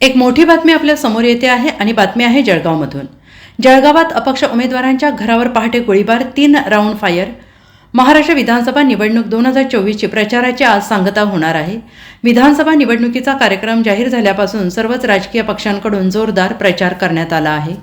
एक मोठी बातमी आपल्यासमोर येते आहे आणि बातमी आहे जळगावमधून. जळगावात अपक्ष उमेदवारांच्या घरावर पहाटे गोळीबार तीन राऊंड फायर महाराष्ट्र विधानसभा निवडणूक दोन हजार चोवीसची प्रचाराची आज सांगता होणार आहे. विधानसभा निवडणुकीचा कार्यक्रम जाहीर झाल्यापासून सर्वच राजकीय पक्षांकडून जोरदार प्रचार करण्यात आला आहे.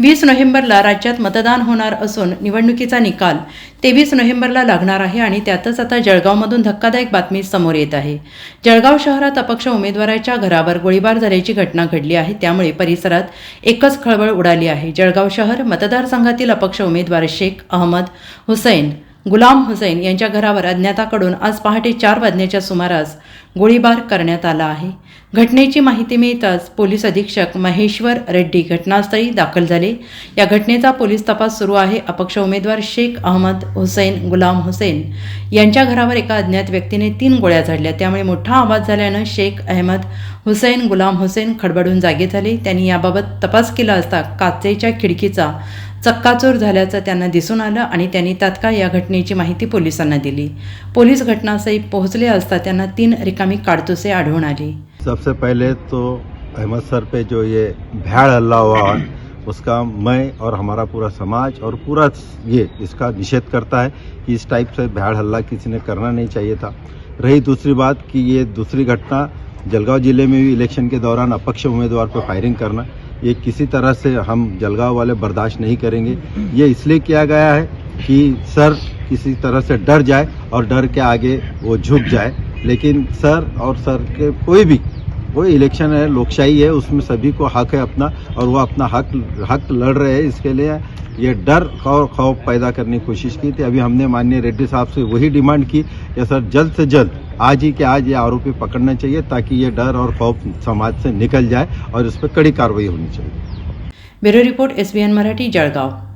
वीस नोव्हेंबरला राज्यात मतदान होणार असून निवडणुकीचा निकाल तेवीस नोव्हेंबरला लागणार आहे आणि त्यातच आता जळगावमधून धक्कादायक बातमी समोर येत आहे. जळगाव शहरात अपक्ष उमेदवाराच्या घरावर गोळीबार झाल्याची घटना घडली आहे. त्यामुळे परिसरात एकच खळबळ उडाली आहे. जळगाव शहर मतदारसंघातील अपक्ष उमेदवार शेख अहमद हुसैन गुलाम हुसैन यांच्या घरावर अज्ञाताकडून आज पहाटे चार वाजण्याच्या सुमारास गोळीबार करण्यात आला आहे. घटनेची माहिती मिळताच पोलीस अधीक्षक महेश्वर रेड्डी घटनास्थळी दाखल झाले. या घटनेचा पोलीस तपास सुरू आहे. अपक्ष उमेदवार शेख अहमद हुसैन गुलाम हुसैन यांच्या घरावर एका अज्ञात व्यक्तीने तीन गोळ्या झाडल्या. त्यामुळे मोठा आवाज झाल्यानं शेख अहमद हुसैन गुलाम हुसैन खडबडून जागे झाले. त्यांनी याबाबत तपास केला असता काचेच्या खिडकीचा चक्काचूर झाल्याचं त्यांना दिसून आलं आणि त्यांनी तात्काळ या घटनेची माहिती पोलिसांना दिली. पोलीस घटनास्थळी पोहोचले असता त्यांना तीन रिकामी काडतुसे आढळून आली. सबसे पहले तो अहमद सर पे जो ये भैड़ हल्ला हुआ उसका मैं और हमारा पूरा समाज और पूरा ये इसका निषेध करता है कि इस टाइप से भैड़ हल्ला किसी ने करना नहीं चाहिए था। रही दूसरी बात कि ये दूसरी घटना जलगांव जिले में भी इलेक्शन के दौरान अपक्ष उम्मीदवार पर फायरिंग करना ये किसी तरह से हम जलगांव वाले बर्दाश्त नहीं करेंगे। ये इसलिए किया गया है कि सर किसी तरह से डर जाए और डर के आगे वो झुक जाए। लेकिन सर और सर के कोई भी, कोई इलेक्शन है, लोकशाही है, उसमें सभी को हक है अपना और वो अपना हक हक लड़ रहे हैं। इसके लिए ये डर और खौफ पैदा करने की कोशिश की थी। अभी हमने माननीय रेड्डी साहब से वही डिमांड की, कि सर जल्द से जल्द आज ही के आज ये आरोपी पकड़ना चाहिए ताकि ये डर और खौफ समाज से निकल जाए और इस पर कड़ी कार्रवाई होनी चाहिए। Bureau report S N Marathi Jalgaon.